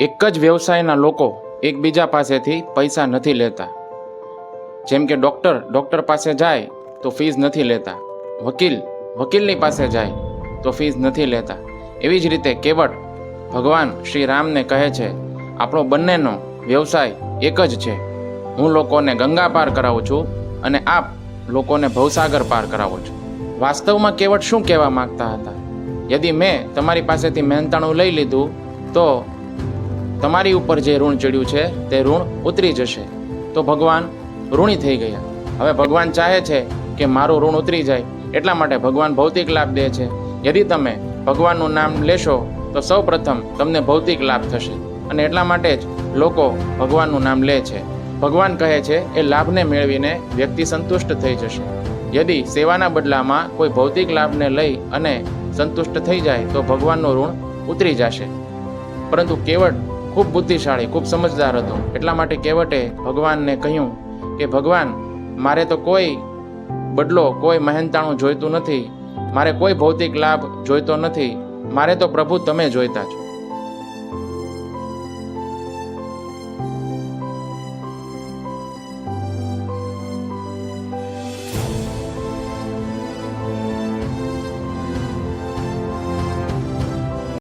એક જ વ્યવસાયના લોકો એકબીજા પાસેથી પૈસા નથી લેતા. જેમ કે ડૉક્ટર ડૉક્ટર પાસે જાય તો ફીસ નથી લેતા. વકીલ, વકીલની પાસે જાય તો ફીસ નથી લેતા. એવી જ રીતે કેવટ, ભગવાન શ્રી રામને કહે છે, આપણો બંનેનો વ્યવસાય એક જ છે. હું લોકોને ગંગા પાર કરાવું છું અને આપ લોકોને ભવસાગર પાર કરાવો છો. વાસ્તવમાં કેવટ શું કહેવા માંગતા હતા? યદિ મેં તમારી પાસેથી મહેનતાણું લઈ લીધું, તો તમારી ઉપર જે ઋણ ચડ્યું છે, તે ઋણ ઉતરી જશે. તો ભગવાન ઋણી થઈ ગયા. હવે ભગવાન ચાહે છે કે મારું ઋણ ઉતરી જાય. એટલા માટે ભગવાન ભૌતિક લાભ દે છે. યદિ તમે ભગવાનનું નામ લેશો, તો સૌ પ્રથમ તમને ભૌતિક લાભ થશે. અને એટલા માટે જ લોકો ભગવાનનું નામ લે છે. ભગવાન કહે છે, એ લાભને મેળવીને વ્યક્તિ સંતુષ્ટ થઈ જશે. યદિ સેવાના બદલામાં કોઈ ભૌતિક લાભને લઈ અને સંતુષ્ટ થઈ જાય, તો ભગવાનનું ઋણ ઉતરી જશે. પરંતુ કેવટ ખૂબ બુદ્ધિશાળી, ખૂબ સમજદાર હતો. એટલા માટે કેવટે ભગવાનને કહ્યું કે, ભગવાન, મારે તો કોઈ બદલો, કોઈ મહેનતાણું જોઈતું નથી. મારે કોઈ ભૌતિક લાભ જોઈતો નથી. મારે તો પ્રભુ તમે જોઈતા છો.